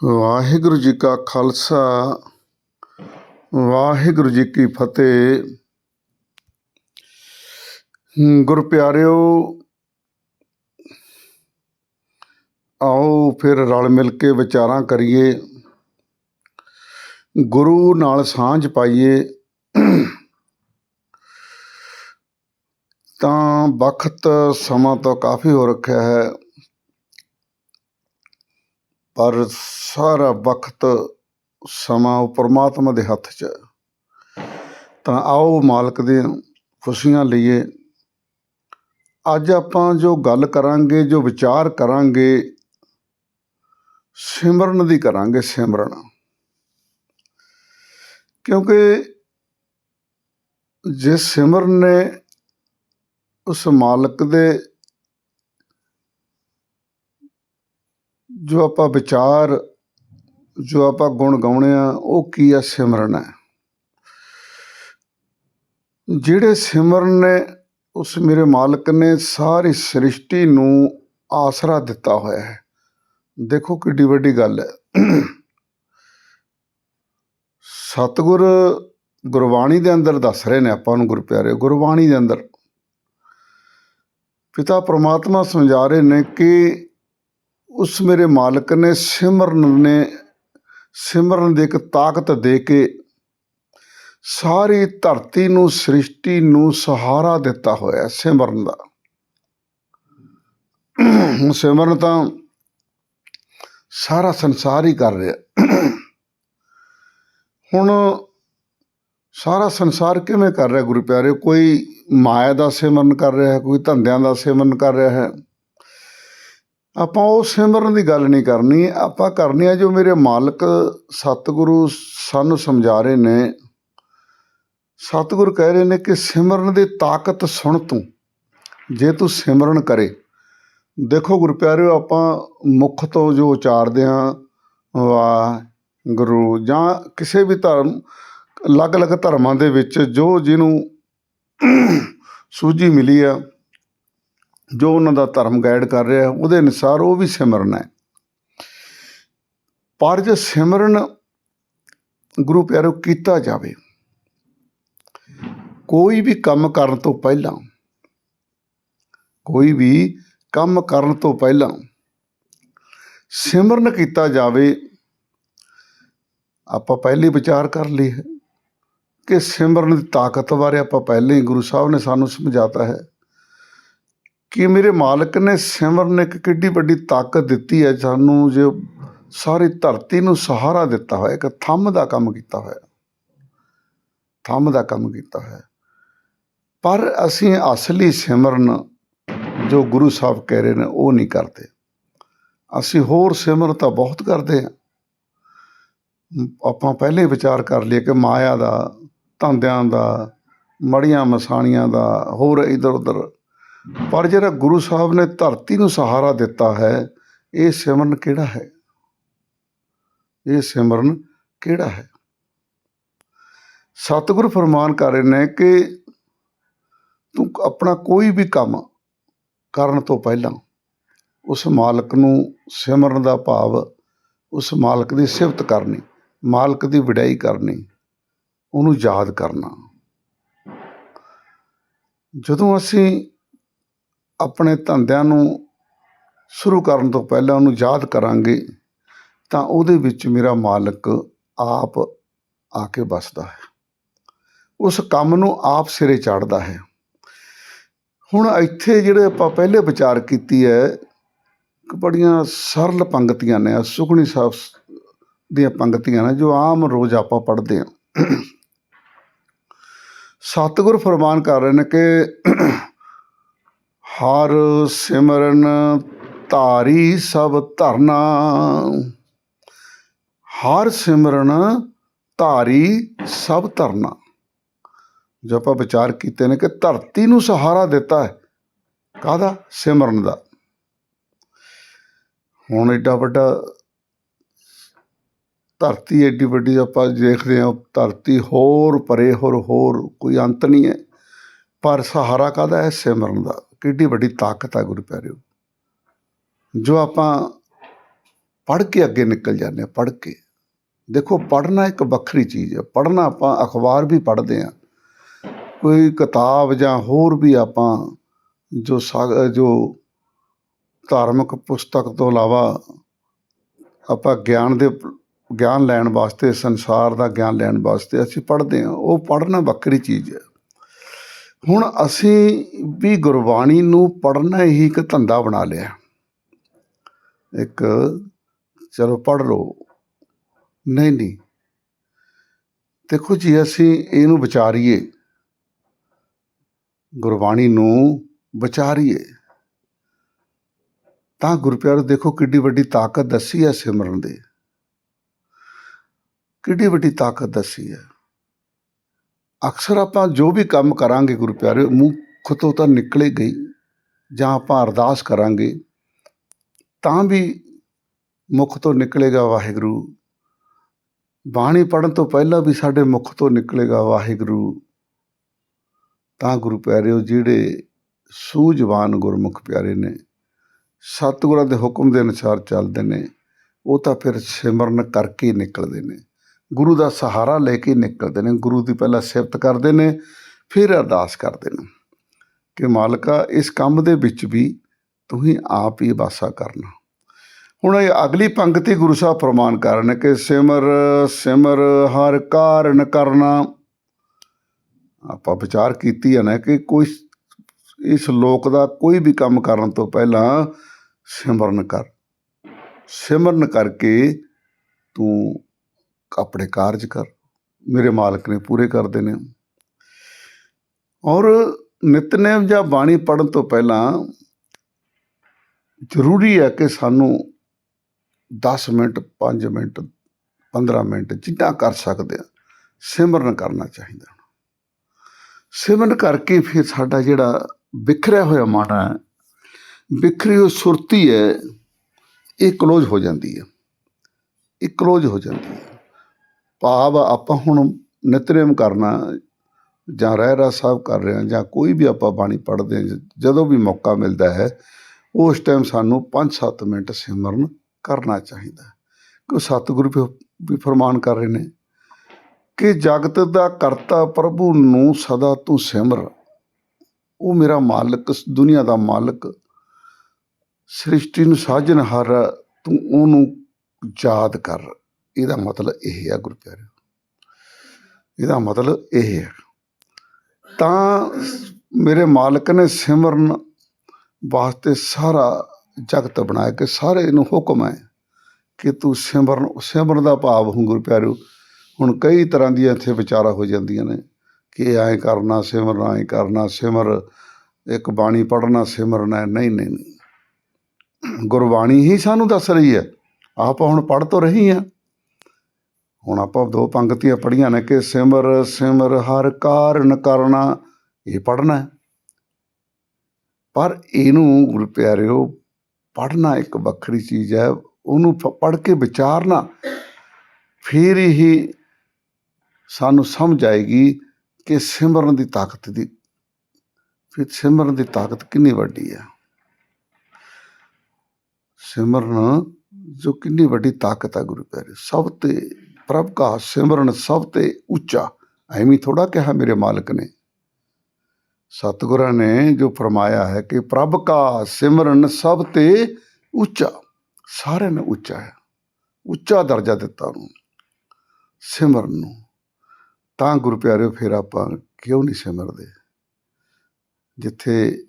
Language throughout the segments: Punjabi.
ਵਾਹਿਗੁਰੂ ਜੀ ਕਾ ਖਾਲਸਾ, ਵਾਹਿਗੁਰੂ ਜੀ ਕੀ ਫਤਿਹ। ਗੁਰ ਪਿਆਰਿਓ, ਆਓ ਫਿਰ ਰਲ ਮਿਲ ਕੇ ਵਿਚਾਰਾਂ ਕਰੀਏ। ਗੁਰੂ ਨਾਲ ਸਾਂਝ ਪਾਈਏ। ਤਾਂ ਵਕਤ ਸਮਾਂ ਤਾਂ ਕਾਫੀ ਹੋ ਰੱਖਿਆ ਹੈ, ਪਰ ਸਾਰਾ ਵਕਤ ਸਮਾਂ ਉਹ ਪਰਮਾਤਮਾ ਦੇ ਹੱਥ 'ਚ ਤਾਂ ਆਓ ਮਾਲਕ ਦੀਆਂ ਖੁਸ਼ੀਆਂ ਲਈਏ। ਅੱਜ ਆਪਾਂ ਜੋ ਗੱਲ ਕਰਾਂਗੇ, ਜੋ ਵਿਚਾਰ ਕਰਾਂਗੇ, ਸਿਮਰਨ ਦੀ ਕਰਾਂਗੇ, ਸਿਮਰਨ। ਕਿਉਂਕਿ ਜਿਸ ਸਿਮਰਨ ਨੇ ਉਸ ਮਾਲਕ ਦੇ ਜੋ ਆਪਾਂ ਵਿਚਾਰ ਜੋ ਆਪਾਂ ਗੁਣ ਗਾਉਣੇ ਆ, ਉਹ ਕੀ ਆ ਸਿਮਰਨ ਹੈ। ਜਿਹੜੇ ਸਿਮਰਨ ਨੇ, ਉਸ ਮੇਰੇ ਮਾਲਕ ਨੇ ਸਾਰੀ ਸ੍ਰਿਸ਼ਟੀ ਨੂੰ ਆਸਰਾ ਦਿੱਤਾ ਹੋਇਆ ਹੈ। ਦੇਖੋ ਕਿੱਡੀ ਵੱਡੀ ਗੱਲ ਹੈ। ਸਤਿਗੁਰ ਗੁਰਬਾਣੀ ਦੇ ਅੰਦਰ ਦੱਸ ਰਹੇ ਨੇ ਆਪਾਂ ਨੂੰ, ਗੁਰਪਿਆਰੇ, ਗੁਰਬਾਣੀ ਦੇ ਅੰਦਰ। ਪਿਤਾ ਪ੍ਰਮਾਤਮਾ ਸਮਝਾ ਰਹੇ ਨੇ ਕਿ ਉਸ ਮੇਰੇ ਮਾਲਕ ਨੇ ਸਿਮਰਨ ਨੇ ਸਿਮਰਨ ਦੀ ਇੱਕ ਤਾਕਤ ਦੇ ਕੇ ਸਾਰੀ ਧਰਤੀ ਨੂੰ, ਸ੍ਰਿਸ਼ਟੀ ਨੂੰ ਸਹਾਰਾ ਦਿੱਤਾ ਹੋਇਆ ਸਿਮਰਨ ਦਾ। ਸਿਮਰਨ ਤਾਂ ਸਾਰਾ ਸੰਸਾਰ ਹੀ ਕਰ ਰਿਹਾ। ਹੁਣ ਸਾਰਾ ਸੰਸਾਰ ਕਿਵੇਂ ਕਰ ਰਿਹਾ ਗੁਰੂ ਪਿਆਰੇ? ਕੋਈ ਮਾਇਆ ਦਾ ਸਿਮਰਨ ਕਰ ਰਿਹਾ ਹੈ, ਕੋਈ ਧੰਦਿਆਂ ਦਾ ਸਿਮਰਨ ਕਰ ਰਿਹਾ ਹੈ। ਆਪਾਂ ਉਹ ਸਿਮਰਨ ਦੀ ਗੱਲ ਨਹੀਂ ਕਰਨੀ, ਆਪਾਂ ਕਰਨੀ ਆ ਜੋ ਮੇਰੇ ਮਾਲਕ ਸਤਿਗੁਰੂ ਸਾਨੂੰ ਸਮਝਾ ਰਹੇ ਨੇ। ਸਤਿਗੁਰ ਕਹਿ ਰਹੇ ਨੇ ਕਿ ਸਿਮਰਨ ਦੀ ਤਾਕਤ ਸੁਣ ਤੂੰ, ਜੇ ਤੂੰ ਸਿਮਰਨ ਕਰੇ। ਦੇਖੋ ਗੁਰੂ ਪਿਆਰਿਓ, ਆਪਾਂ ਮੁਖ ਤੋਂ ਜੋ ਉਚਾਰਦੇ ਹਾਂ, ਵਾਹਿਗੁਰੂ ਜਾਂ ਕਿਸੇ ਵੀ ਧਰਮ, ਅਲੱਗ-ਅਲੱਗ ਧਰਮਾਂ ਦੇ ਵਿੱਚ ਜੋ ਜਿਹਨੂੰ ਸੂਝੀ ਮਿਲੀ ਆ ਜੋ ਉਹਨਾਂ ਦਾ ਧਰਮ ਗਾਈਡ ਕਰ ਰਿਹਾ ਉਹਦੇ ਅਨੁਸਾਰ ਉਹ ਵੀ ਸਿਮਰਨ ਹੈ। ਪਰ ਜੇ ਸਿਮਰਨ ਗੁਰੂ ਪਿਆਰੋ ਕੀਤਾ ਜਾਵੇ, ਕੋਈ ਵੀ ਕੰਮ ਕਰਨ ਤੋਂ ਪਹਿਲਾਂ, ਕੋਈ ਵੀ ਕੰਮ ਕਰਨ ਤੋਂ ਪਹਿਲਾਂ ਸਿਮਰਨ ਕੀਤਾ ਜਾਵੇ, ਆਪਾਂ ਪਹਿਲੇ ਵਿਚਾਰ ਕਰ ਲਈ ਹੈ ਕਿ ਸਿਮਰਨ ਦੀ ਤਾਕਤ ਬਾਰੇ ਆਪਾਂ ਪਹਿਲੇ ਹੀ ਗੁਰੂ ਸਾਹਿਬ ਨੇ ਸਾਨੂੰ ਸਮਝਾਤਾ ਹੈ। ਕਿ ਮੇਰੇ ਮਾਲਕ ਨੇ ਸਿਮਰਨ ਨੇ ਇੱਕ ਕਿੱਡੀ ਵੱਡੀ ਤਾਕਤ ਦਿੱਤੀ ਹੈ, ਸਾਨੂੰ ਜੋ ਸਾਰੀ ਧਰਤੀ ਨੂੰ ਸਹਾਰਾ ਦਿੱਤਾ ਹੋਇਆ, ਇੱਕ ਥੰਮ ਦਾ ਕੰਮ ਕੀਤਾ ਹੋਇਆ। ਥੰਮ ਦਾ ਕੰਮ ਕੀਤਾ ਹੋਇਆ। ਪਰ ਅਸੀਂ ਅਸਲੀ ਸਿਮਰਨ ਜੋ ਗੁਰੂ ਸਾਹਿਬ ਕਹਿ ਰਹੇ ਨੇ, ਉਹ ਨਹੀਂ ਕਰਦੇ। ਅਸੀਂ ਹੋਰ ਸਿਮਰਨ ਤਾਂ ਬਹੁਤ ਕਰਦੇ ਹਾਂ। ਆਪਾਂ ਪਹਿਲੇ ਵਿਚਾਰ ਕਰ ਲਈਏ ਕਿ ਮਾਇਆ ਦਾ, ਧੰਦਿਆਂ ਦਾ, ਮੜੀਆਂ ਮਸਾਣੀਆਂ ਦਾ, ਹੋਰ ਇਧਰ ਉਧਰ ਪਰ ਜਿਹੜਾ ਗੁਰੂ ਸਾਹਿਬ ਨੇ ਧਰਤੀ ਨੂੰ ਸਹਾਰਾ ਦਿੱਤਾ ਹੈ, ਇਹ ਸਿਮਰਨ ਕਿਹੜਾ ਹੈ? ਇਹ ਸਿਮਰਨ ਕਿਹੜਾ ਹੈ? ਸਤਿਗੁਰ ਫਰਮਾਨ ਕਰ ਰਹੇ ਨੇ ਕਿ ਤੂੰ ਆਪਣਾ ਕੋਈ ਵੀ ਕੰਮ ਕਰਨ ਤੋਂ ਪਹਿਲਾਂ ਉਸ ਮਾਲਕ ਨੂੰ ਸਿਮਰਨ ਦਾ ਭਾਵ, ਉਸ ਮਾਲਕ ਦੀ ਸਿਫਤ ਕਰਨੀ, ਮਾਲਕ ਦੀ ਵਡਿਆਈ ਕਰਨੀ, ਉਹਨੂੰ ਯਾਦ ਕਰਨਾ। ਜਦੋਂ ਅਸੀਂ ਆਪਣੇ ਧੰਦਿਆਂ ਨੂੰ ਸ਼ੁਰੂ ਕਰਨ ਤੋਂ ਪਹਿਲਾਂ ਉਹਨੂੰ ਯਾਦ ਕਰਾਂਗੇ, ਤਾਂ ਉਹਦੇ ਵਿੱਚ ਮੇਰਾ ਮਾਲਕ ਆਪ ਆ ਕੇ ਬਸਦਾ ਹੈ। ਉਸ ਕੰਮ ਨੂੰ ਆਪ ਸਿਰੇ ਚਾੜਦਾ ਹੈ। ਹੁਣ ਇੱਥੇ ਜਿਹੜੇ ਆਪਾਂ ਪਹਿਲੇ ਵਿਚਾਰ ਕੀਤੀ ਹੈ, ਬੜੀਆਂ ਸਰਲ ਪੰਕਤੀਆਂ ਨੇ ਸੁਖਣੀ ਸਾਹਿਬ ਦੀਆਂ ਪੰਕਤੀਆਂ ਨੇ, ਜੋ ਆਮ ਰੋਜ਼ ਆਪਾਂ ਪੜ੍ਹਦੇ ਹਾਂ। ਸਤਿਗੁਰ ਫਰਮਾਨ ਕਰ ਰਹੇ ਨੇ ਕਿ ਹਰ ਸਿਮਰਨ ਧਾਰੀ ਸਭ ਧਰਨਾ। ਹਰ ਸਿਮਰਨ ਧਾਰੀ ਸਭ ਧਰਨਾ। ਜੋ ਆਪਾਂ ਵਿਚਾਰ ਕੀਤੇ ਨੇ ਕਿ ਧਰਤੀ ਨੂੰ ਸਹਾਰਾ ਦਿੱਤਾ ਹੈ, ਕਾਹਦਾ? ਸਿਮਰਨ ਦਾ। ਹੁਣ ਏਡਾ ਵੱਡਾ ਧਰਤੀ ਏਡੀ ਵੱਡੀ ਆਪਾਂ ਦੇਖਦੇ ਹਾਂ, ਧਰਤੀ ਹੋਰ ਪਰੇ ਹੋਰ ਹੋਰ ਕੋਈ ਅੰਤ ਨਹੀਂ ਹੈ। ਪਰ ਸਹਾਰਾ ਕਾਹਦਾ ਹੈ? ਸਿਮਰਨ ਦਾ। ਕਿੱਡੀ ਵੱਡੀ ਤਾਕਤ ਹੈ ਗੁਰੂ ਪਿਆਰਿਓ। ਜੋ ਆਪਾਂ ਪੜ੍ਹ ਕੇ ਅੱਗੇ ਨਿਕਲ ਜਾਂਦੇ ਹਾਂ, ਪੜ੍ਹ ਕੇ। ਦੇਖੋ, ਪੜ੍ਹਨਾ ਇੱਕ ਵੱਖਰੀ ਚੀਜ਼ ਹੈ। ਪੜ੍ਹਨਾ ਆਪਾਂ ਅਖਬਾਰ ਵੀ ਪੜ੍ਹਦੇ ਹਾਂ। ਕੋਈ ਕਿਤਾਬ ਜਾਂ ਹੋਰ ਵੀ ਆਪਾਂ ਜੋ ਸਾ- ਜੋ ਧਾਰਮਿਕ ਪੁਸਤਕ ਤੋਂ ਇਲਾਵਾ ਆਪਾਂ ਗਿਆਨ ਦੇ ਗਿਆਨ ਲੈਣ ਵਾਸਤੇ, ਸੰਸਾਰ ਦਾ ਗਿਆਨ ਲੈਣ ਵਾਸਤੇ ਅਸੀਂ ਪੜ੍ਹਦੇ ਹਾਂ। ਉਹ ਪੜ੍ਹਨਾ ਵੱਖਰੀ ਚੀਜ਼ ਹੈ। ਹੁਣ ਅਸੀਂ ਵੀ ਗੁਰਬਾਣੀ ਨੂੰ ਪੜ੍ਹਨਾ ਹੀ ਇੱਕ ਧੰਦਾ ਬਣਾ ਲਿਆ। ਇੱਕ, ਚਲੋ ਪੜ੍ਹ ਲਓ। ਨਹੀਂ ਨਹੀਂ। ਦੇਖੋ ਜੀ, ਅਸੀਂ ਇਹਨੂੰ ਵਿਚਾਰੀਏ। ਗੁਰਬਾਣੀ ਨੂੰ ਵਿਚਾਰੀਏ। ਤਾਂ ਗੁਰਪਿਆਰੋ, ਦੇਖੋ ਕਿੱਡੀ ਵੱਡੀ ਤਾਕਤ ਦੱਸੀ ਹੈ ਸਿਮਰਨ ਦੀ। ਕਿੱਡੀ ਵੱਡੀ ਤਾਕਤ ਦੱਸੀ ਹੈ ਅਕਸਰ ਆਪਾਂ ਜੋ ਵੀ ਕੰਮ ਕਰਾਂਗੇ ਗੁਰੂ ਗੁਰਪਿਆਰੇ ਮੁੱਖ ਤੋਂ ਤਾਂ ਨਿਕਲੇ ਗਈ, ਜਾਂ ਆਪਾਂ ਅਰਦਾਸ ਕਰਾਂਗੇ, ਤਾਂ ਵੀ ਮੁੱਖ ਤੋਂ ਨਿਕਲੇਗਾ ਵਾਹਿਗੁਰੂ। ਬਾਣੀ ਪੜਨ ਤੋਂ ਪਹਿਲਾਂ ਵੀ ਸਾਡੇ ਮੁਖ ਤੋਂ ਨਿਕਲੇਗਾ ਵਾਹਿਗੁਰੂ। ਤਾਂ ਗੁਰੂ ਪਿਆਰਿਓ, ਜਿਹੜੇ ਸੂਝਵਾਨ ਗੁਰਮੁਖ ਪਿਆਰੇ ਨੇ, ਸਤਿਗੁਰਾਂ ਦੇ ਹੁਕਮ ਦੇ ਅਨੁਸਾਰ ਚੱਲਦੇ ਨੇ, ਉਹ ਤਾਂ ਫਿਰ ਸਿਮਰਨ ਕਰਕੇ ਹੀ ਨਿਕਲਦੇ ਨੇ। ਗੁਰੂ ਦਾ ਸਹਾਰਾ ਲੈ ਕੇ ਨਿਕਲਦੇ ਨੇ, ਗੁਰੂ ਦੀ ਪਹਿਲਾਂ ਸਿਫਤ ਕਰਦੇ ਨੇ, ਫਿਰ ਅਰਦਾਸ ਕਰਦੇ ਨੇ ਕਿ ਮਾਲਕਾ, ਇਸ ਕੰਮ ਦੇ ਵਿੱਚ ਵੀ ਤੂੰ ਹੀ ਆਪ ਹੀ ਵਾਸਾ ਕਰਨਾ। ਹੁਣ ਇਹ ਅਗਲੀ ਪੰਕਤੀ ਗੁਰੂ ਸਾਹਿਬ ਪ੍ਰਮਾਨ ਕਰ ਕਿ ਸਿਮਰ ਸਿਮਰ ਹਰ ਕਾਰਨ ਕਰਨਾ। ਆਪਾਂ ਵਿਚਾਰ ਕੀਤੀ ਹੈ ਨਾ ਕਿ ਕੋਈ ਇਸ ਲੋਕ ਦਾ ਕੋਈ ਵੀ ਕੰਮ ਕਰਨ ਤੋਂ ਪਹਿਲਾਂ ਸਿਮਰਨ ਕਰ। ਸਿਮਰਨ ਕਰਕੇ ਤੂੰ ਆਪਣੇ ਕਾਰਜ ਕਰ, ਮੇਰੇ ਮਾਲਕ ਨੇ ਪੂਰੇ ਕਰਦੇ ਨੇ ਔਰ ਨਿਤਨੇਮ ਜਾਂ ਬਾਣੀ ਪੜਨ ਤੋਂ ਪਹਿਲਾਂ ਜ਼ਰੂਰੀ ਹੈ ਕਿ ਸਾਨੂੰ 10 ਮਿੰਟ 5 ਮਿੰਟ 15 ਮਿੰਟ ਜਿੱਦਾਂ ਕਰ ਸਕਦੇ ਆ, ਸਿਮਰਨ ਕਰਨਾ ਚਾਹੀਦਾ। ਸਿਮਰਨ ਕਰਕੇ ਫਿਰ ਸਾਡਾ ਜਿਹੜਾ ਵਿਖਰਿਆ ਹੋਇਆ ਮਨ ਹੈ ਵਿਖਰੀ ਹੋਈ ਸੁਰਤੀ ਹੈ, ਇਹ ਕਲੋਜ਼ ਹੋ ਜਾਂਦੀ ਹੈ। ਇਹ ਕਲੋਜ਼ ਹੋ ਜਾਂਦੀ ਹੈ। ਭਾਵ ਆਪਾਂ ਹੁਣ ਨਿਤਨੇਮ ਕਰਨਾ ਜਾਂ ਰਹਿ ਰਾ ਸਾਹਿਬ ਕਰ ਰਹੇ ਹਾਂ ਜਾਂ ਕੋਈ ਵੀ ਆਪਾਂ ਬਾਣੀ ਪੜ੍ਹਦੇ ਹਾਂ, ਜਦੋਂ ਵੀ ਮੌਕਾ ਮਿਲਦਾ ਹੈ, ਉਸ ਟਾਈਮ ਸਾਨੂੰ 5-7 ਮਿੰਟ ਸਿਮਰਨ ਕਰਨਾ ਚਾਹੀਦਾ ਕਿ ਸਤਿਗੁਰੂ ਵੀ ਵੀ ਫਰਮਾਨ ਕਰ ਰਹੇ ਨੇ ਕਿ ਜਗਤ ਦਾ ਕਰਤਾ ਪ੍ਰਭੂ ਨੂੰ ਸਦਾ ਤੂੰ ਸਿਮਰ। ਉਹ ਮੇਰਾ ਮਾਲਕ ਇਸ ਦੁਨੀਆ ਦਾ ਮਾਲਕ। ਸ੍ਰਿਸ਼ਟੀ ਨੂੰ ਸਾਜਨਹਾਰ ਤੂੰ ਉਹਨੂੰ ਯਾਦ ਕਰ। ਇਹਦਾ ਮਤਲਬ ਇਹ ਹੈ ਗੁਰੂ ਪਿਆਰਿਓ। ਇਹਦਾ ਮਤਲਬ ਇਹ ਹੈ ਤਾਂ ਮੇਰੇ ਮਾਲਕ ਨੇ ਸਿਮਰਨ ਵਾਸਤੇ ਸਾਰਾ ਜਗਤ ਬਣਾਇਆ ਕਿ ਸਾਰੇ ਨੂੰ ਹੁਕਮ ਹੈ ਕਿ ਤੂੰ ਸਿਮਰਨ ਸਿਮਰਨ ਦਾ ਭਾਵ ਹੁਣ ਗੁਰੂ ਪਿਆਰਿਓ, ਹੁਣ ਕਈ ਤਰ੍ਹਾਂ ਦੀਆਂ ਇੱਥੇ ਵਿਚਾਰਾ ਹੋ ਜਾਂਦੀਆਂ ਨੇ ਕਿ ਐਂ ਕਰਨਾ, ਸਿਮਰਨ ਐਂ ਕਰਨਾ, ਸਿਮਰ, ਇੱਕ ਬਾਣੀ ਪੜ੍ਹਨਾ, ਸਿਮਰਨਾ ਹੈ। ਨਹੀਂ ਨਹੀਂ ਨਹੀਂ। ਗੁਰਬਾਣੀ ਹੀ ਸਾਨੂੰ ਦੱਸ ਰਹੀ ਹੈ। ਆਪਾਂ ਹੁਣ ਪੜ੍ਹ ਤੋਂ ਰਹੀ ਹਾਂ ਹੁਣ ਆਪਾਂ ਦੋ ਪੰਕਤੀਆਂ ਪੜ੍ਹੀਆਂ ਨੇ ਕਿ ਸਿਮਰ ਸਿਮਰ ਹਰ ਕਾਰਨ ਕਰਨਾ, ਇਹ ਪੜ੍ਹਨਾ ਪਰ ਇਹਨੂੰ ਗੁਰੂ ਪਿਆਰਿਓ, ਪੜ੍ਹਨਾ ਇੱਕ ਵੱਖਰੀ ਚੀਜ਼ ਹੈ, ਉਹਨੂੰ ਪੜ੍ਹ ਕੇ ਵਿਚਾਰਨਾ, ਫਿਰ ਹੀ ਸਾਨੂੰ ਸਮਝ ਆਏਗੀ ਕਿ ਸਿਮਰਨ ਦੀ ਤਾਕਤ ਦੀ, ਫਿਰ ਸਿਮਰਨ ਦੀ ਤਾਕਤ ਕਿੰਨੀ ਵੱਡੀ ਹੈ। ਸਿਮਰਨ ਜੋ ਕਿੰਨੀ ਵੱਡੀ ਤਾਕਤ ਹੈ ਗੁਰੂ ਪਿਆਰੇ ਸਭ ਤੇ ਪ੍ਰਭ ਕਾ ਸਿਮਰਨ ਸਭ ਤੇ ਉੱਚਾ, ਐਵੇਂ ਥੋੜਾ ਕਿਹਾ ਮੇਰੇ ਮਾਲਕ ਨੇ। ਸਤਿਗੁਰਾਂ ਨੇ ਜੋ ਫਰਮਾਇਆ ਹੈ ਕਿ ਪ੍ਰਭ ਕਾ ਸਿਮਰਨ ਸਭ ਤੇ ਉੱਚਾ, ਸਾਰਿਆਂ ਨੇ ਉੱਚਾ ਹੈ, ਉੱਚਾ ਦਰਜਾ ਦਿੱਤਾ ਉਹਨੂੰ, ਸਿਮਰਨ ਨੂੰ। ਤਾਂ ਗੁਰੂ ਪਿਆਰਿਓ ਫਿਰ ਆਪਾਂ ਕਿਉਂ ਨਹੀਂ ਸਿਮਰਦੇ? ਜਿੱਥੇ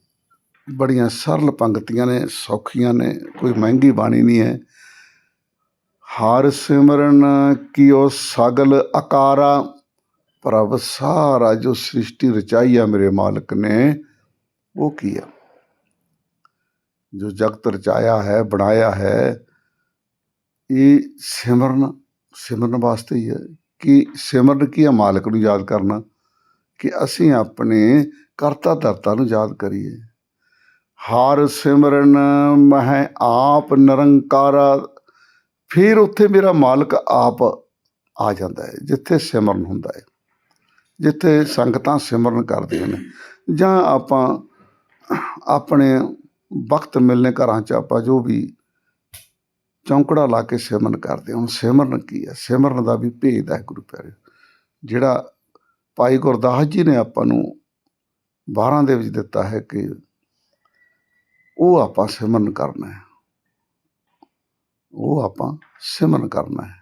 ਬੜੀਆਂ ਸਰਲ ਪੰਕਤੀਆਂ ਨੇ, ਸੌਖੀਆਂ ਨੇ, ਕੋਈ ਮਹਿੰਗੀ ਬਾਣੀ ਨਹੀਂ ਹੈ ਹਰ ਸਿਮਰਨ ਕੀਓ ਸਗਲ ਅਕਾਰਾ, ਪ੍ਰਭ ਸਾਰਾ ਜੋ ਸ੍ਰਿਸ਼ਟੀ ਰਚਾਈ ਆ ਮੇਰੇ ਮਾਲਕ ਨੇ, ਉਹ ਕੀ ਆ? ਜੋ ਜਗਤ ਰਚਾਇਆ ਹੈ, ਬਣਾਇਆ ਹੈ, ਇਹ ਸਿਮਰਨ ਸਿਮਰਨ ਵਾਸਤੇ ਹੀ ਹੈ। ਕਿ ਸਿਮਰਨ ਕੀ ਹੈ ਮਾਲਕ ਨੂੰ ਯਾਦ ਕਰਨਾ? ਕਿ ਅਸੀਂ ਆਪਣੇ ਕਰਤਾ ਧਰਤਾ ਨੂੰ ਯਾਦ ਕਰੀਏ। ਹਰ ਸਿਮਰਨ ਮਹਿ ਆਪ ਨਿਰੰਕਾਰਾ ਫਿਰ ਉੱਥੇ ਮੇਰਾ ਮਾਲਕ ਆਪ ਆ ਜਾਂਦਾ ਹੈ, ਜਿੱਥੇ ਸਿਮਰਨ ਹੁੰਦਾ ਹੈ, ਜਿੱਥੇ ਸੰਗਤਾਂ ਸਿਮਰਨ ਕਰਦੀਆਂ ਨੇ। ਜਾਂ ਆਪਾਂ ਆਪਣੇ ਵਕਤ ਮਿਲਨੇ ਘਰਾਂ 'ਚ ਆਪਾਂ ਜੋ ਵੀ ਚੌਂਕੜਾ ਲਾ ਕੇ ਸਿਮਰਨ ਕਰਦੇ ਹਾਂ। ਹੁਣ ਸਿਮਰਨ ਕੀ ਹੈ? ਸਿਮਰਨ ਦਾ ਵੀ ਭੇਦ ਹੈ ਗੁਰੂ ਪਿਆਰੇ। ਜਿਹੜਾ ਭਾਈ ਗੁਰਦਾਸ ਜੀ ਨੇ ਆਪਾਂ ਨੂੰ 12 ਦੇ ਵਿੱਚ ਦਿੱਤਾ ਹੈ ਕਿ ਉਹ ਆਪਾਂ ਸਿਮਰਨ ਕਰਨਾ ਹੈ। ਉਹ ਆਪਾਂ ਸਿਮਰਨ ਕਰਨਾ ਹੈ।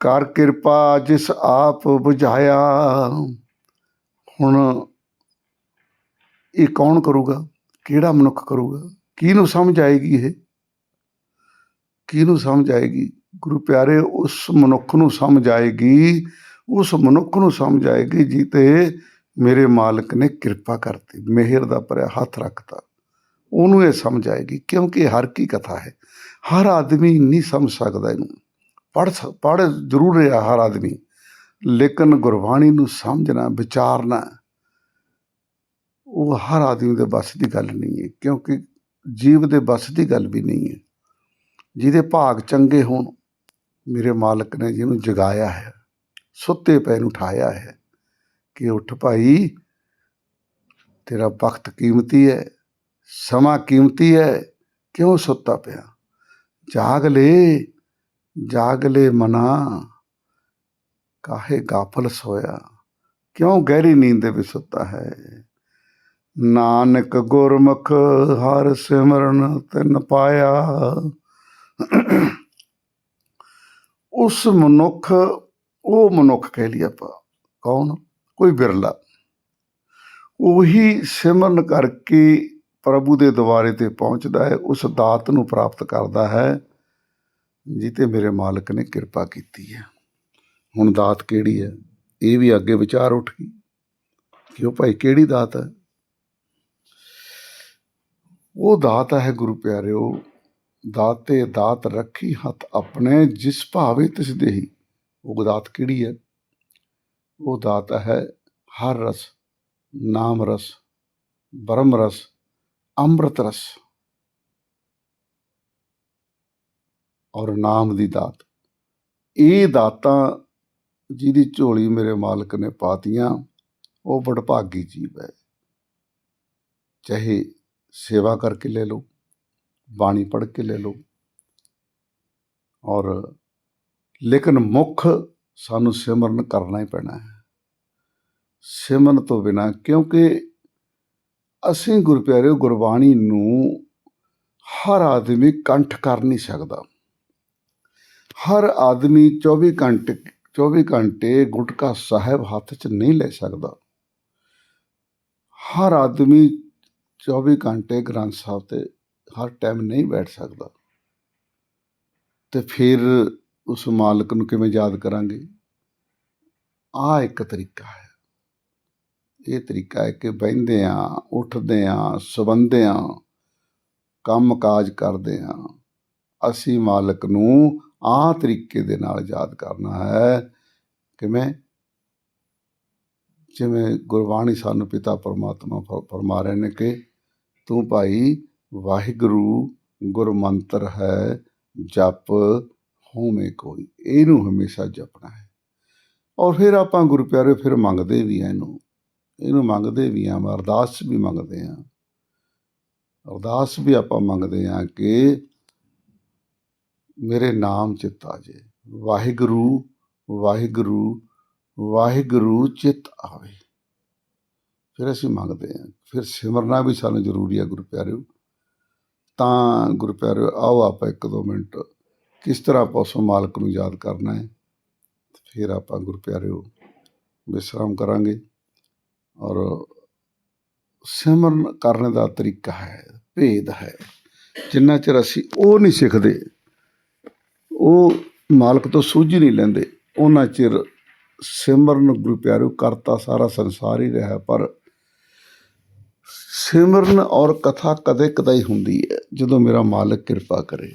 ਕਰ ਕਿਰਪਾ ਜਿਸ ਆਪ ਬੁਝਾਇਆ, ਹੁਣ ਇਹ ਕੌਣ ਕਰੂਗਾ? ਕਿਹੜਾ ਮਨੁੱਖ ਕਰੂਗਾ? ਕਿਹਨੂੰ ਸਮਝ ਆਏਗੀ ਇਹ? ਕਿਹਨੂੰ ਸਮਝ ਆਏਗੀ? ਗੁਰੂ ਪਿਆਰੇ, ਉਸ ਮਨੁੱਖ ਨੂੰ ਸਮਝ ਆਏਗੀ, ਉਸ ਮਨੁੱਖ ਨੂੰ ਸਮਝ ਆਏਗੀ ਜੀ ਮੇਰੇ ਮਾਲਕ ਨੇ ਕਿਰਪਾ ਕਰਤੀ, ਮਿਹਰ ਦਾ ਭਰਿਆ ਹੱਥ ਰੱਖਤਾ। ਉਹਨੂੰ ਇਹ ਸਮਝ ਆਏਗੀ, ਕਿਉਂਕਿ ਇਹ ਹਰ ਕੀ ਕਥਾ ਹੈ। ਹਰ ਆਦਮੀ ਨਹੀਂ ਸਮਝ ਸਕਦਾ ਇਹਨੂੰ। ਪੜ੍ਹ ਸ- ਪੜ੍ਹ ਜ਼ਰੂਰ ਰਿਹਾ ਹਰ ਆਦਮੀ। ਲੇਕਿਨ ਗੁਰਬਾਣੀ ਨੂੰ ਸਮਝਣਾ, ਵਿਚਾਰਨਾ, ਉਹ ਹਰ ਆਦਮੀ ਦੇ ਵੱਸ ਦੀ ਗੱਲ ਨਹੀਂ ਹੈ, ਕਿਉਂਕਿ ਜੀਵ ਦੇ ਵੱਸ ਦੀ ਗੱਲ ਵੀ ਨਹੀਂ ਹੈ। ਜਿਹਦੇ ਭਾਗ ਚੰਗੇ ਹੋਣ, ਮੇਰੇ ਮਾਲਕ ਨੇ ਜਿਹਨੂੰ ਜਗਾਇਆ ਹੈ, ਸੁੱਤੇ ਪਏ ਨੂੰ ਉਠਾਇਆ ਹੈ, ਕਿ ਉੱਠ ਭਾਈ, ਤੇਰਾ ਵਕਤ ਕੀਮਤੀ ਹੈ। ਸਮਾਂ ਕੀਮਤੀ ਹੈ, ਕਿਉਂ ਸੁੱਤਾ ਪਿਆ? ਜਾਗ ਲੈ ਜਾਗ ਲੈ ਮਨਾ। ਕਾਹੇ ਗਾਫਲ ਸੋਇਆ? ਕਿਉਂ ਗਹਿਰੀ ਨੀਂਦ ਦੇ ਵਿੱਚ ਸੁੱਤਾ ਹੈ? ਨਾਨਕ ਗੁਰਮੁਖ ਹਰ ਸਿਮਰਨ ਤਿਨ ਪਾਇਆ। ਉਸ ਮਨੁੱਖ, ਉਹ ਮਨੁੱਖ ਕਹਿ ਲਈ ਆਪਾਂ। ਕੌਣ? ਕੋਈ ਬਿਰਲਾ। ਉਹੀ ਸਿਮਰਨ ਕਰਕੇ ਪ੍ਰਭੂ ਦੇ ਦੁਆਰੇ ਤੇ ਪਹੁੰਚਦਾ ਹੈ, ਉਸ ਦਾਤ ਨੂੰ ਪ੍ਰਾਪਤ ਕਰਦਾ ਹੈ, ਜਿਤੇ ਮੇਰੇ ਮਾਲਕ ਨੇ ਕਿਰਪਾ ਕੀਤੀ ਹੈ। ਹੁਣ ਦਾਤ ਕਿਹੜੀ ਹੈ? ਇਹ ਵੀ ਅੱਗੇ ਵਿਚਾਰ ਉੱਠ ਗਈ। ਕਿ ਉਹ ਭਾਈ, ਕਿਹੜੀ ਦਾਤ ਹੈ? ਉਹ ਦਾਤ ਹੈ ਗੁਰੂ ਪਿਆਰਿਓ, ਦਾਤੇ ਦਾਤ ਰੱਖੀ ਹੱਥ ਆਪਣੇ, ਜਿਸ ਭਾਵੇ ਤਿਸ ਦੇਹੀ। ਉਹ ਦਾਤ ਕਿਹੜੀ ਹੈ? ਉਹ ਦਾਤ ਹੈ ਹਰ ਰਸ, ਨਾਮ ਰਸ, ਬ੍ਰਹਮ ਰਸ ਅੰਮ੍ਰਿਤ ਰਸ ਔਰ ਨਾਮ ਦੀ ਦਾਤ। ਇਹ ਦਾਤਾਂ ਜਿਹਦੀ ਝੋਲੀ ਮੇਰੇ ਮਾਲਕ ਨੇ ਪਾਤੀਆਂ, ਉਹ ਬੜਭਾਗੀ ਜੀਵ ਹੈ। ਚਾਹੇ ਸੇਵਾ ਕਰਕੇ ਲੈ ਲਓ, ਬਾਣੀ ਪੜ੍ਹ ਕੇ ਲੈ ਲਓ। ਔਰ ਲੇਕਿਨ ਮੁੱਖ ਸਾਨੂੰ ਸਿਮਰਨ ਕਰਨਾ ਹੀ ਪੈਣਾ ਹੈ। ਸਿਮਰਨ ਤੋਂ ਬਿਨਾ ਕਿਉਂਕਿ ਅਸੀਂ ਗੁਰਪਿਆਰਿਓ ਗੁਰਬਾਣੀ ਨੂੰ ਹਰ ਆਦਮੀ ਕੰਠ ਕਰ ਨਹੀਂ ਸਕਦਾ। ਹਰ ਆਦਮੀ 24 ਘੰਟੇ 24 ਘੰਟੇ ਗੁਟਕਾ ਸਾਹਿਬ ਹੱਥ 'ਚ ਨਹੀਂ ਲੈ ਸਕਦਾ। ਹਰ ਆਦਮੀ 24 ਘੰਟੇ ਗ੍ਰੰਥ ਸਾਹਿਬ ਤੇ ਹਰ ਟਾਈਮ ਨਹੀਂ ਬੈਠ ਸਕਦਾ। ਤੇ ਫਿਰ ਉਸ ਮਾਲਕ ਨੂੰ ਕਿਵੇਂ ਯਾਦ ਕਰਾਂਗੇ? ਆ ਇੱਕ ਤਰੀਕਾ ਹੈ। ਇਹ ਤਰੀਕਾ ਹੈ ਕਿ ਬਹਿੰਦੇ ਆ ਉੱਠਦੇ ਆ ਸਬੰਧਦੇ ਆ ਕੰਮ ਕਾਜ ਕਰਦੇ ਆ ਅਸੀਂ ਮਾਲਕ ਨੂੰ ਆ ਤਰੀਕੇ ਦੇ ਨਾਲ ਯਾਦ ਕਰਨਾ ਹੈ। ਕਿਵੇਂ? ਜਿਵੇਂ ਗੁਰਬਾਣੀ ਸਾਨੂੰ ਪਿਤਾ ਪਰਮਾਤਮਾ ਫ- ਫਰਮਾ ਰਹੇ ਨੇ ਕਿ ਤੂੰ ਭਾਈ ਵਾਹਿਗੁਰੂ ਗੁਰਮੰਤਰ ਹੈ, ਜਪ ਹੋਵੇਂ ਕੋਈ। ਇਹਨੂੰ ਹਮੇਸ਼ਾ ਜਪਣਾ ਹੈ। ਔਰ ਫਿਰ ਆਪਾਂ ਗੁਰੂ ਪਿਆਰੇ ਫਿਰ ਮੰਗਦੇ ਵੀ ਆ ਇਹਨੂੰ। ਇਹਨੂੰ ਮੰਗਦੇ ਵੀ ਆ ਅਰਦਾਸ ਵੀ ਮੰਗਦੇ ਆ ਅਰਦਾਸ ਵੀ ਆਪਾਂ ਮੰਗਦੇ ਆ ਕਿ ਮੇਰੇ ਨਾਮ ਚਿੱਤ ਆ ਜੇ ਵਾਹਿਗੁਰੂ ਵਾਹਿਗੁਰੂ ਵਾਹਿਗੁਰੂ ਚਿੱਤ ਆਵੇ। ਫਿਰ ਅਸੀਂ ਮੰਗਦੇ ਆ ਫਿਰ ਸਿਮਰਨਾ ਵੀ ਸਾਨੂੰ ਜ਼ਰੂਰੀ ਆ ਗੁਰੂ ਪਿਆਰਿਓ। ਤਾਂ ਗੁਰੂ ਪਿਆਰਿਓ, ਆਓ ਆਪਾਂ ਇੱਕ ਦੋ ਮਿੰਟ ਕਿਸ ਤਰ੍ਹਾਂ ਆਪਾਂ ਉਸ ਮਾਲਕ ਨੂੰ ਯਾਦ ਕਰਨਾ ਹੈ। ਫਿਰ ਆਪਾਂ ਗੁਰੂ ਪਿਆਰਿਓ, ਵਿਸ਼ਰਾਮ ਕਰਾਂਗੇ। ਔਰ ਸਿਮਰਨ ਕਰਨ ਦਾ ਤਰੀਕਾ ਹੈ, ਭੇਦ ਹੈ। ਜਿੰਨਾ ਚਿਰ ਅਸੀਂ ਉਹ ਨਹੀਂ ਸਿੱਖਦੇ, ਉਹ ਮਾਲਕ ਤੋਂ ਸੂਝ ਨਹੀਂ ਲੈਂਦੇ, ਉਹਨਾਂ ਚਿਰ ਸਿਮਰਨ ਗੁਰੂ ਪਿਆਰਿਓ ਕਰਤਾ ਸਾਰਾ ਸੰਸਾਰ ਹੀ ਰਿਹਾ, ਪਰ ਸਿਮਰਨ ਔਰ ਕਥਾ ਕਦੇ ਕਦਾਈ ਹੁੰਦੀ ਹੈ, ਜਦੋਂ ਮੇਰਾ ਮਾਲਕ ਕਿਰਪਾ ਕਰੇ।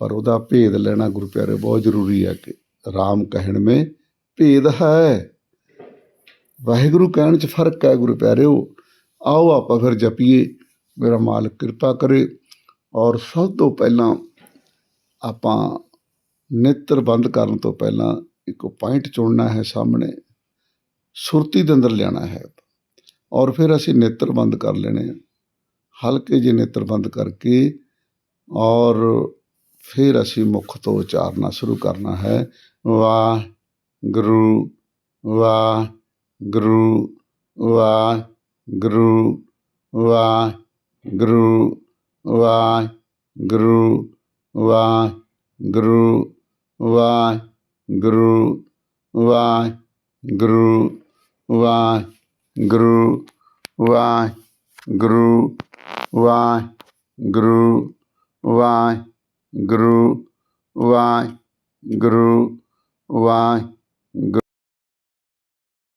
ਪਰ ਉਹਦਾ ਭੇਦ ਲੈਣਾ ਗੁਰੂ ਪਿਆਰੇ ਬਹੁਤ ਜ਼ਰੂਰੀ ਹੈ ਕਿ ਰਾਮ ਕਹਿਣ ਮੇ ਭੇਦ ਹੈ। ਵਾਹਿਗੁਰੂ ਕਹਿਣ 'ਚ ਫ਼ਰਕ ਹੈ ਗੁਰੂ ਪਿਆਰਿਓ, ਆਓ ਆਪਾਂ ਫਿਰ ਜਪੀਏ, ਮੇਰਾ ਮਾਲਕ ਕਿਰਪਾ ਕਰੇ ਔਰ ਸਭ ਤੋਂ ਪਹਿਲਾਂ ਆਪਾਂ ਨੇਤਰ ਬੰਦ ਕਰਨ ਤੋਂ ਪਹਿਲਾਂ ਇੱਕ ਪੁਆਇੰਟ ਚੁਣਨਾ ਹੈ ਸਾਹਮਣੇ, ਸੁਰਤੀ ਦੇ ਅੰਦਰ ਲਿਆਣਾ ਹੈ ਔਰ ਫਿਰ ਅਸੀਂ ਨੇਤਰ ਬੰਦ ਕਰ ਲੈਣੇ ਆ। ਹਲਕੇ ਜਿਹੇ ਨੇਤਰ ਬੰਦ ਕਰਕੇ ਔਰ ਫਿਰ ਅਸੀਂ ਮੁੱਖ ਤੋਂ ਉਚਾਰਨਾ ਸ਼ੁਰੂ ਕਰਨਾ ਹੈ ਵਾਹ ਗੁਰੂ ਵਾਹ gru wa gru wa gru wa gru wa gru wa gru wa gru wa gru wa gru wa gru wa gru wa gru wa gru